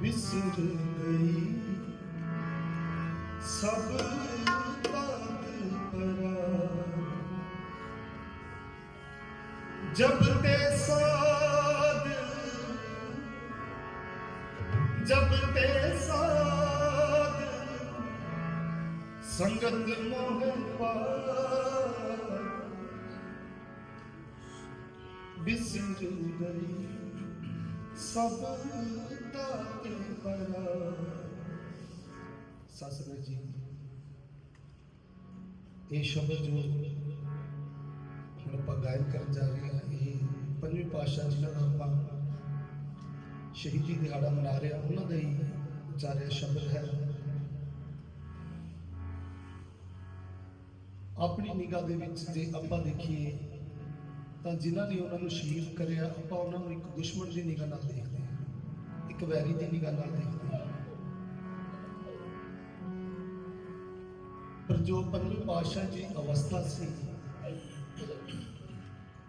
ਵਿਸਰ ਗਈ। ਸਭ ਤਾਤ ਪਰਾ ਜਬ ਤੇ ਸਾਧ, ਜਬ ਤੇ ਸਾਧ, ਸੰਗਤ ਮੋਹ ਪਾਰ। ਬਿਸਰ ਗਈ। ਸਭ ਤਾਤ ਪਰਾ ਸਸਰ ਜੀ, ਇਹ ਸ਼ਬਦ ਜੋ ਹੁਣ ਆਪਾਂ ਗਾਇਨ ਕਰਨ ਜਾ ਰਹੇ ਹਾਂ, ਇਹ ਪੰਜਵੇਂ ਪਾਤਸ਼ਾਹ ਜਿਹਨਾਂ ਦਾ ਆਪਾਂ ਸ਼ਹੀਦੀ ਦਿਹਾੜਾ ਮਨਾ ਰਹੇ ਹਾਂ, ਉਹਨਾਂ ਦਾ ਹੀ ਉਚਾਰਿਆ ਸ਼ਬਦ ਹੈ। ਆਪਣੀ ਨਿਗਾਹ ਦੇ ਵਿੱਚ ਜੇ ਆਪਾਂ ਦੇਖੀਏ ਤਾਂ ਜਿਨ੍ਹਾਂ ਨੇ ਉਹਨਾਂ ਨੂੰ ਸ਼ਹੀਦ ਕਰਿਆ, ਆਪਾਂ ਉਹਨਾਂ ਨੂੰ ਇੱਕ ਦੁਸ਼ਮਣ ਦੀ ਨਿਗਾਹ ਨਾਲ ਦੇਖਦੇ ਹਾਂ। ਇੱਕ ਵੈਰੀ ਦੀ ਨਿਗਾਹ ਨਾਲ ਦੇਖਦੇ ਹਾਂ। ਪਰ ਜੋ ਪੰਜਵੇਂ ਪਾਤਸ਼ਾਹ ਜੀ ਅਵਸਥਾ ਸੀ,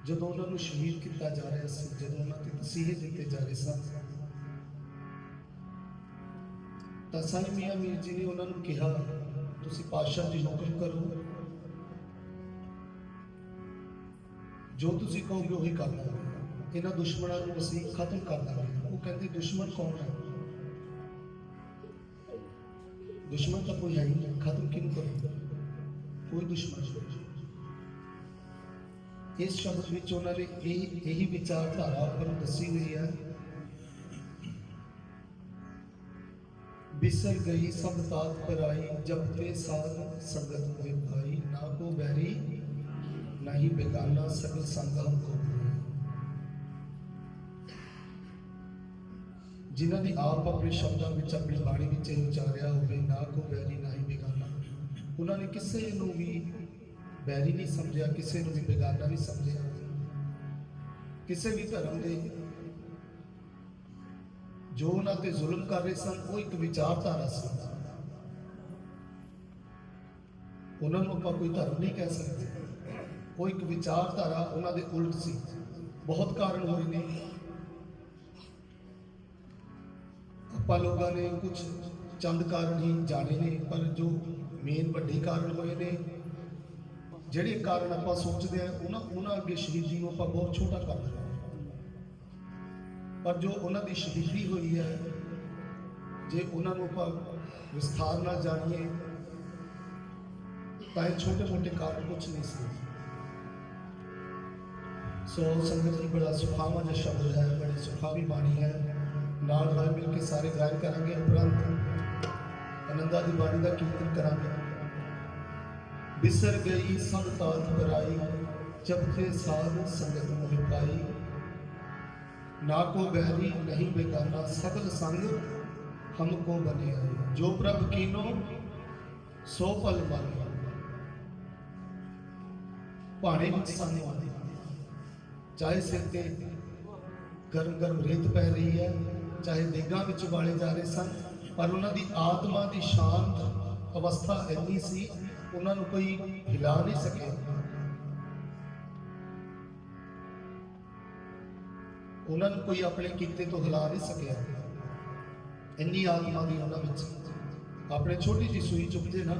ਜਦੋਂ ਉਹਨਾਂ ਨੂੰ ਸ਼ਹੀਦ ਕੀਤਾ ਜਾ ਰਿਹਾ ਸੀ, ਜਦੋਂ ਉਹਨਾਂ ਤੇ ਤਸੀਹੇ ਦਿੱਤੇ ਜਾ ਰਹੇ ਸਨ, ਤਾਂ ਸਾਈਂ ਮੀਆਂ ਮੀਰ ਜੀ ਨੇ ਉਹਨਾਂ ਨੂੰ ਕਿਹਾ, ਤੁਸੀਂ ਪਾਤਸ਼ਾਹ ਜੀ ਹੁਕਮ ਕਰੋ ਜੋ ਤੁਸੀਂ ਕਹੋਗੇ ਉਹੀ ਕਰ ਦਾਂਗੇ ਇਹਨਾਂ ਦੁਸ਼ਮਣਾਂ ਨੂੰ ਅਸੀਂ ਖਤਮ ਕਰ ਦਾਂਗੇ ਉਹ ਕਹਿੰਦੇ, ਦੁਸ਼ਮਣ ਕੌਣ ਹੈ? ਦੁਸ਼ਮਣ ਤਾਂ ਕੋਈ ਹੈ ਨਹੀਂ। ਖਤਮ ਕਿਹਨੂੰ ਕਰੋ? ਕੋਈ ਦੁਸ਼ਮਣ ਨਹੀਂ। ਇਸ ਸ਼ਬਦ ਵਿੱਚ ਉਹਨਾਂ ਨੇ ਇਹ, ਇਹੀ ਵਿਚਾਰਧਾਰਾ ਆਪਾਂ ਨੂੰ ਦੱਸੀ ਹੋਈ ਹੈ। ਬਿਸਰ ਗਈ ਸਭ ਤਾਤ ਪਰਾਈ ਜਬ ਤੇ ਸਾਧ ਸੰਗਤ ਹੋਏ ਭਾਈ, ਨਾ ਕੋ ਬੈਰੀ ਨਾ ਹੀ ਬੇਗਾਨਾ ਸਗਲ ਸੰਗ ਹਮ ਜਿਨ੍ਹਾਂ ਦੀ ਆਪ ਆਪਣੇ ਸ਼ਬਦਾਂ ਵਿੱਚ, ਆਪਣੀ ਬਾਣੀ ਵਿੱਚ ਇਹ ਉਚਾਰਿਆ ਹੋਵੇ, ਨਾ ਕੋ ਬੈਰੀ, ਨਾ ਹੀ ਬੇਗਾਨਾ ਉਹਨਾਂ ਨੇ ਕਿਸੇ ਨੂੰ ਵੀ ਬੈਰੀ ਨਹੀਂ ਸਮਝਿਆ, ਕਿਸੇ ਨੂੰ ਵੀ ਬੇਗਾਨਾ ਨਹੀਂ ਸਮਝਿਆ। ਕਿਸੇ ਵੀ ਧਰਮ ਦੇ ਜੋ ਉਹਨਾਂ ਤੇ ਜ਼ੁਲਮ ਕਰ ਰਹੇ ਸਨ, ਉਹ ਇੱਕ ਵਿਚਾਰਧਾਰਾ ਸੀ। ਉਹਨਾਂ ਨੂੰ ਆਪਾਂ ਕੋਈ ਧਰਮ ਨਹੀਂ ਕਹਿ ਸਕਦੇ। ਉਹ ਇੱਕ ਵਿਚਾਰਧਾਰਾ ਉਹਨਾਂ ਦੇ ਉਲਟ ਸੀ। ਬਹੁਤ ਕਾਰਨ ਹੋਏ ਨੇ। ਆਪਾਂ ਲੋਕਾਂ ਨੇ ਕੁਝ ਚੰਦ ਕਾਰਨ ਹੀ ਜਾਣੇ ਨੇ, ਪਰ ਜੋ ਮੇਨ ਵੱਡੇ ਕਾਰਨ ਹੋਏ ਨੇ, ਜਿਹੜੇ ਕਾਰਨ ਆਪਾਂ ਸੋਚਦੇ ਆ ਉਹਨਾਂ ਉਹਨਾਂ ਅੱਗੇ ਸ਼ਹੀਦੀ ਨੂੰ ਆਪਾਂ ਬਹੁਤ ਛੋਟਾ ਕਰ ਦਿੰਦੇ ਪਰ ਜੋ ਉਹਨਾਂ ਦੀ ਸ਼ਹੀਦੀ ਹੋਈ ਹੈ, ਜੇ ਉਹਨਾਂ ਨੂੰ ਆਪਾਂ ਵਿਸਥਾਰ ਨਾਲ ਜਾਣੀਏ, ਤਾਂ ਇਹ ਛੋਟੇ ਮੋਟੇ ਕਾਰਨ ਕੁਝ ਨਹੀਂ ਸੀ। ਸੋ ਸੰਗਤ ਜੀ ਬੜਾ ਸੁਖਾਵਾਂ ਜਿਹਾ ਸ਼ਬਦ ਹੈ, ਬੜੀ ਸੁਖਾਵੀ ਬਾਣੀ ਹੈ। ਨਾਲ ਰਲ ਮਿਲ ਕੇ ਸਾਰੇ ਗਾਇਨ ਕਰਾਂਗੇ ਉਪਰੰਤ। ਆਨੰਦਾ ਦੀ ਬਾਣੀ ਦਾ ਕੀਰਤਨ ਕਰਾਂਗੇ। ਬਿਸਰ ਗਈ ਸਭ ਤਾਤ ਬਰਾਈ ਜਬ ਸਾਧ ਸੰਗਤ ਮੋਹ ਪਾਈ। ਨਾ ਕੋ ਬਹਿਰੀ, ਨਹੀਂ ਬੇਗਾਨਾ, ਸਗਲ ਸੰਗ ਹਮਕੋ ਬਨੇ ਜੋ ਪ੍ਰਭ ਕੀਨੋ, ਸੋ ਫਲ ਮਨ ਭਾਣੇ ਵਿੱਚ ਸਾਨੂੰ ਆਉਂਦੇ। ਚਾਹੇ ਸਿਰ ਤੇ ਗਰਮ ਗਰਮ ਰੇਤ ਪੈ ਰਹੀ ਹੈ, ਚਾਹੇ ਦੇਗਾਂ ਵਿੱਚ ਵਾਲੇ ਜਾ ਰਹੇ ਸਨ, ਪਰ ਉਹਨਾਂ ਦੀ ਆਤਮਾ ਦੀ ਸ਼ਾਂਤ ਅਵਸਥਾ ਇੰਨੀ ਸੀ, ਉਹਨਾਂ ਨੂੰ ਕੋਈ ਹਿਲਾ ਨਹੀਂ ਸਕਿਆ। ਉਹਨਾਂ ਨੂੰ ਕੋਈ ਆਪਣੇ ਕੀਤੇ ਤੋਂ ਹਿਲਾ ਨਹੀਂ ਸਕਿਆ। ਇੰਨੀ ਆਤਮਾ ਦੀ ਉਹਨਾਂ ਵਿੱਚ। ਆਪਣੇ ਛੋਟੀ ਜਿਹੀ ਸੂਈ ਚੁੱਕਦੇ ਨਾ,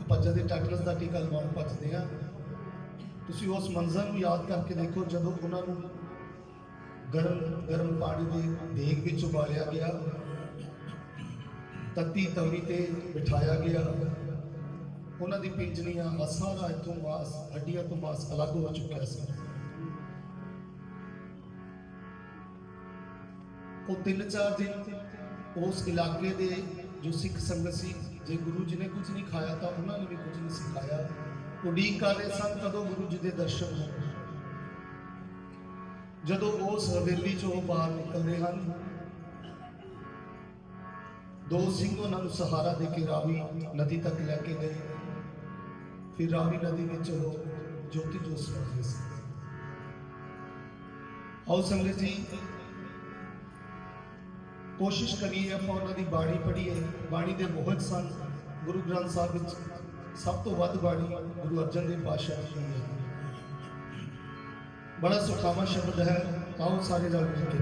ਆਪਾਂ ਜਦੇ ਟੈਟਨਸ ਦਾ ਟੀਕਾ ਲਵਾਉਣ ਭੱਜਦੇ ਆ ਤੁਸੀਂ ਉਸ ਮੰਜ਼ਰ ਨੂੰ ਯਾਦ ਕਰਕੇ ਦੇਖੋ ਜਦੋਂ ਉਹਨਾਂ ਨੂੰ ਗਰਮ ਗਰਮ ਪਾਣੀ ਦੇ ਦੇਗ ਵਿੱਚ ਉਬਾਲਿਆ ਗਿਆ, ਤੱਤੀ ਤਵੀ ਤੇ ਬਿਠਾਇਆ ਗਿਆ, ਉਹਨਾਂ ਦੀ ਪਿੰਜਣੀਆਂ ਦਾ ਸਾਰਾ ਇੱਥੋਂ ਮਾਸ, ਹੱਡੀਆਂ ਤੋਂ ਮਾਸ ਅਲੱਗ ਹੋ ਚੁੱਕਿਆ ਸੀ। ਉਹ ਤਿੰਨ ਚਾਰ ਦਿਨ ਉਸ ਇਲਾਕੇ ਦੇ ਜੋ ਸਿੱਖ ਸੰਗਤ ਸੀ, ਜੇ ਗੁਰੂ ਜੀ ਨੇ ਕੁਝ ਨਹੀਂ ਖਾਇਆ ਤਾਂ ਉਹਨਾਂ ਨੇ ਵੀ ਕੁਝ ਨਹੀਂ ਸਿਖਾਇਆ। ਉਡੀਕ ਕਰ ਰਹੇ ਸਨ ਕਦੋਂ ਗੁਰੂ ਜੀ ਦੇ ਦਰਸ਼ਨ ਹੋਣ ਜਦੋਂ ਉਸ ਹਵੇਲੀ ਚੋਂ ਉਹ ਬਾਹਰ ਨਿਕਲਦੇ ਹਨ, ਦੋ ਸਿੰਘ ਉਹਨਾਂ ਨੂੰ ਸਹਾਰਾ ਦੇ ਕੇ ਰਾਵੀ ਨਦੀ ਤੱਕ ਲੈ ਕੇ ਗਏ। ਫਿਰ ਰਾਵੀ ਨਦੀ ਵਿੱਚ ਉਹ ਜੋਤੀ ਜੋਤ ਸਮਝਦੇ ਸੀ ਆਓ ਸੰਗਤ ਜੀ, ਕੋਸ਼ਿਸ਼ ਕਰੀਏ ਆਪਾਂ ਉਹਨਾਂ ਦੀ ਬਾਣੀ ਪੜ੍ਹੀਏ। ਬਾਣੀ ਦੇ ਬਹੁਤ ਸਨ ਗੁਰੂ ਗ੍ਰੰਥ ਸਾਹਿਬ ਵਿੱਚ। ਸਭ ਤੋਂ ਵੱਧ ਬਾਣੀ ਗੁਰੂ ਅਰਜਨ ਦੇਵ ਪਾਤਸ਼ਾਹ ਜੀ ਦੀ ਹੈ। ਬੜਾ ਸੁਖਾਵਾਂ ਸ਼ਬਦ ਹੈ, ਆਓ ਸਾਰੇ ਰਲ ਮਿਲ ਕੇ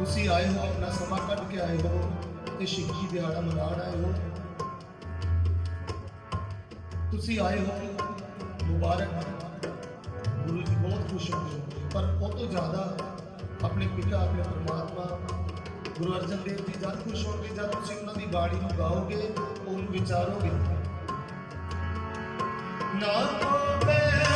ਤੁਸੀਂ ਆਏ ਹੋ, ਆਪਣਾ ਸਮਾਂ ਕੱਢ ਕੇ ਆਏ ਹੋ ਤੇ ਸ਼ਿੱਕੀ ਦਿਹਾੜਾ ਮਨਾਉਣ ਆਏ ਹੋ। ਤੁਸੀਂ ਆਏ ਹੋ, ਮੁਬਾਰਕ ਗੁਰੂ ਜੀ ਬਹੁਤ ਖੁਸ਼ ਹੁੰਦੇ ਹੋ। ਪਰ ਉਹ ਤੋਂ ਜ਼ਿਆਦਾ ਆਪਣੇ ਪਿਤਾ, ਆਪਣੇ ਪਰਮਾਤਮਾ, ਗੁਰੂ ਅਰਜਨ ਦੇਵ ਜੀ ਜਦ ਖੁਸ਼ ਹੋਣਗੇ, ਜਦ ਤੁਸੀਂ ਉਹਨਾਂ ਦੀ ਬਾਣੀ ਨੂੰ ਗਾਓਗੇ ਉਹਨੂੰ ਵਿਚਾਰੋਗੇ। ਨਾ ਕੋ ਮੇਰੀ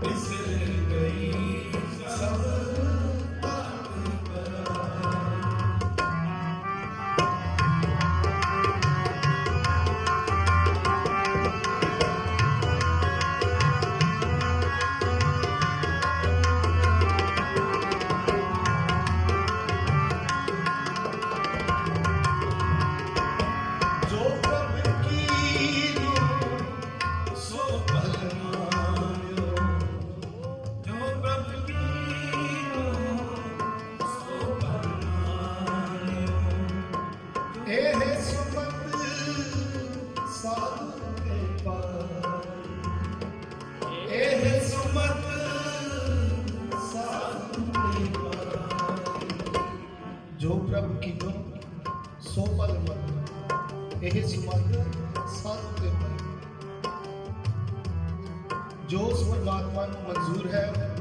ਬਿਸਰ ਇਹ ਸਮਰਥ ਸਾਨੂੰ ਦੇ ਭਾਈ ਜੋ ਸਵਰਗਾਤਮਾ ਨੂੰ ਮਨਜ਼ੂਰ ਹੈ,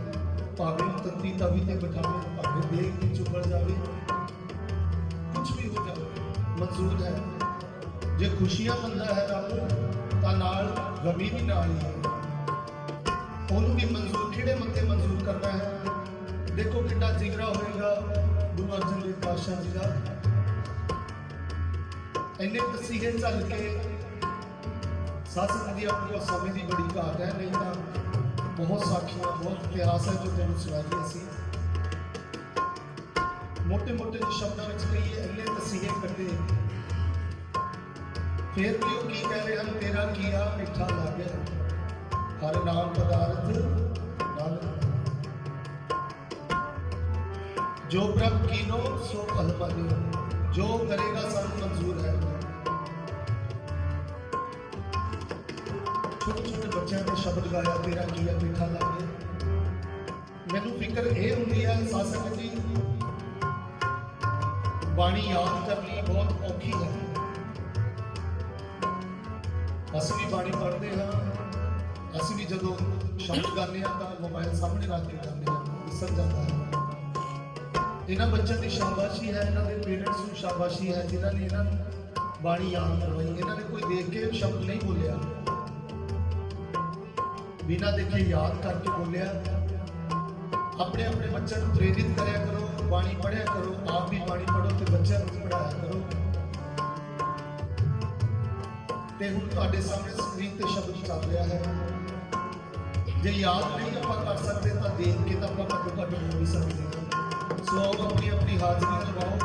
ਭਾਵੇਂ ਉਹ ਤੰਤੀ ਤਵੀ ਤੇ ਬਿਠਾਵੇ, ਭਾਵੇਂ ਦੇਹ ਦੀ ਚੁੱਪੜ ਜਾਵੇ ਕੁਝ ਵੀ ਹੋ ਜਾਵੇ, ਮਨਜ਼ੂਰ ਹੈ। ਜੇ ਖੁਸ਼ੀਆਂ ਮੰਨਦਾ ਹੈ ਰੱਬ, ਤਾਂ ਨਾਲ ਗਮੀ ਵੀ ਨਾਲ ਹੀ ਹੈ। ਉਹਨੂੰ ਵੀ ਮਨਜ਼ੂਰ, ਕਿਹੜੇ ਮੱਥੇ ਮਨਜ਼ੂਰ ਕਰਨਾ ਹੈ? ਦੇਖੋ ਕਿੰਨਾ ਜਿਗਰਾ ਹੋਏਗਾ, ਗੁਰੂ ਅਰਜਨ ਦੇਵ ਪਾਤਸ਼ਾਹ ਜੀ ਦਾ। ਇੰਨੇ ਤਸੀਹੇ ਚੱਲ ਕੇ ਸੱਸ ਦੀ ਆਪਣੀ ਉਹ ਸਮੇਂ ਦੀ ਬੜੀ ਘਾਟ ਹੈ, ਨਹੀਂ ਤਾਂ ਬਹੁਤ ਸਾਖੀਆਂ, ਬਹੁਤ ਇਤਿਹਾਸ ਹੈ ਜੋ ਤੈਨੂੰ ਸੁਣਾਈਏ ਸੀ। ਮੋਟੇ ਮੋਟੇ ਸ਼ਬਦਾਂ ਵਿੱਚ ਕਹੀਏ, ਇੰਨੇ ਤਸੀਹੇ ਕੱਢੇ। ਫਿਰ ਵੀ ਉਹ ਕੀ ਕਹਿ ਰਹੇ ਹਨ, ਤੇਰਾ ਕੀਆ ਮਿੱਠਾ ਲੱਗਿਆ ਹਰ ਨਾਮ ਪਦਾਰਥ, ਨਾਲ ਜੋ ਪ੍ਰਭ ਕੀਨੋ, ਸੋ ਭਲ ਪਾਲਿਓ ਜੋ ਕਰੇਗਾ ਸਾਨੂੰ ਮਨਜ਼ੂਰ ਹੈ। ਛੋਟੇ ਛੋਟੇ ਬੱਚਿਆਂ ਨੇ ਸ਼ਬਦ ਗਾਇਆ, ਤੇਰਾ ਕੀ ਹੈ ਮਿੱਠਾ ਲੱਗੇ। ਮੈਨੂੰ ਫਿਕਰ ਇਹ ਹੁੰਦੀ ਹੈ ਸਾਸਕ ਜੀ ਬਾਣੀ ਯਾਦ ਕਰਨੀ ਬਹੁਤ ਔਖੀ ਹੈ। ਅਸੀਂ ਵੀ ਬਾਣੀ ਪੜ੍ਹਦੇ ਹਾਂ, ਅਸੀਂ ਵੀ ਜਦੋਂ ਸ਼ਬਦ ਗਾਉਂਦੇ ਹਾਂ ਤਾਂ ਮੋਬਾਈਲ ਸਾਹਮਣੇ ਰੱਖ ਕੇ ਗਾਉਂਦੇ ਹਾਂ, ਵਿਸਰ ਜਾਂਦਾ ਹੈ। ਇਹਨਾਂ ਬੱਚਿਆਂ ਦੀ ਸ਼ਾਬਾਸ਼ੀ ਹੈ, ਇਹਨਾਂ ਦੇ ਪੇਰੈਂਟਸ ਨੂੰ ਸ਼ਾਬਾਸ਼ੀ ਹੈ, ਜਿਨ੍ਹਾਂ ਨੇ ਇਹਨਾਂ ਨੂੰ ਬਾਣੀ ਯਾਦ ਕਰਵਾਈ, ਇਹਨਾਂ ਨੇ ਕੋਈ ਦੇਖ ਕੇ ਸ਼ਬਦ ਨਹੀਂ ਬੋਲਿਆ। ਬਿਨਾਂ ਦੇਖੇ ਯਾਦ ਕਰਕੇ ਬੋਲਿਆ, ਆਪਣੇ ਆਪਣੇ ਬੱਚਿਆਂ ਨੂੰ ਪ੍ਰੇਰਿਤ ਕਰਿਆ ਕਰੋ, ਬਾਣੀ ਪੜ੍ਹਿਆ ਕਰੋ, ਆਪ ਵੀ ਬਾਣੀ ਪੜ੍ਹੋ ਤੇ ਬੱਚਿਆਂ ਨੂੰ ਵੀ ਪੜ੍ਹਾਇਆ ਕਰੋ। ਤੇ ਹੁਣ ਤੁਹਾਡੇ ਸਾਹਮਣੇ ਸਕਰੀਨ ਤੇ ਸ਼ਬਦ ਚੱਲ ਰਿਹਾ ਹੈ। ਜੇ ਯਾਦ ਨਹੀਂ ਆਪਾਂ ਕਰ ਸਕਦੇ ਤਾਂ ਦੇਖ ਕੇ ਤਾਂ ਆਪਾਂ ਘੱਟੋ ਘੱਟ ਬੋਲ ਸਕਦੇ ਹਾਂ। ਸੋ ਆਓ ਆਪਣੀ ਆਪਣੀ ਹਾਜ਼ਰੀ ਲਵਾਓ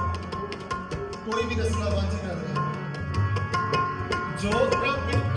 ਕੋਈ ਵੀ ਰਸਨਾ ਵਾਂਝੀ ਨਾ ਰਹੇ। ਜੋ ਪ੍ਰਭ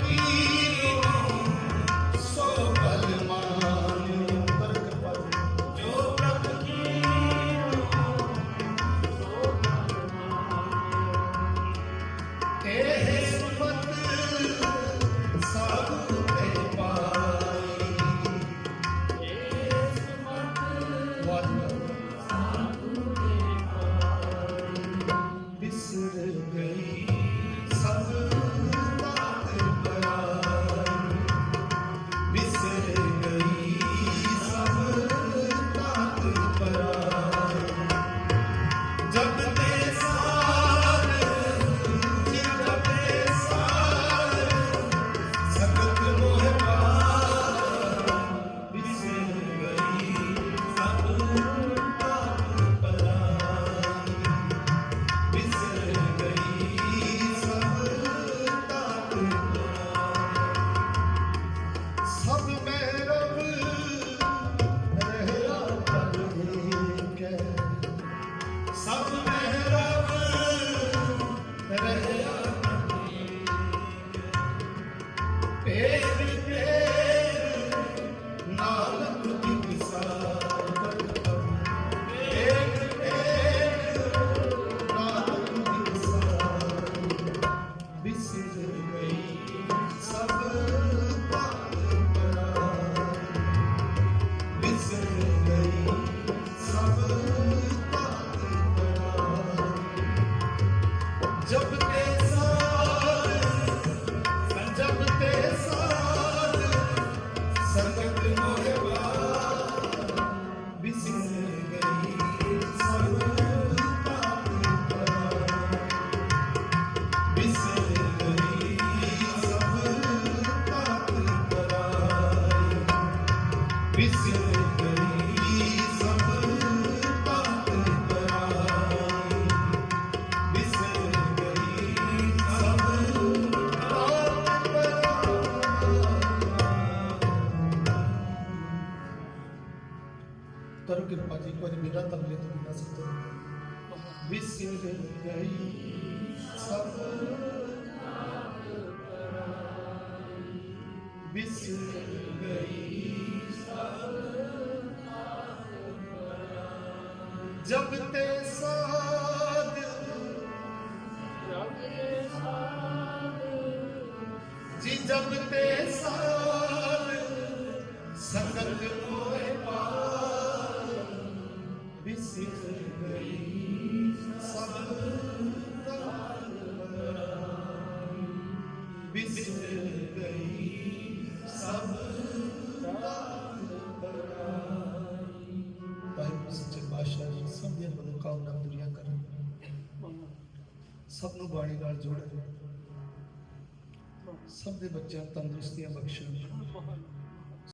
ਬਿਸਰ ਗਈ ਸਭ ਬਿਸਰ ਗਈ ਜਬ ਤੇ ਨੂੰ ਬਾਣੀ ਨਾਲ ਜੋੜਨ ਸਭ ਦੇ ਬੱਚਿਆਂ ਨੂੰ ਤੰਦਰੁਸਤੀਆਂ ਬਖਸ਼ਣ।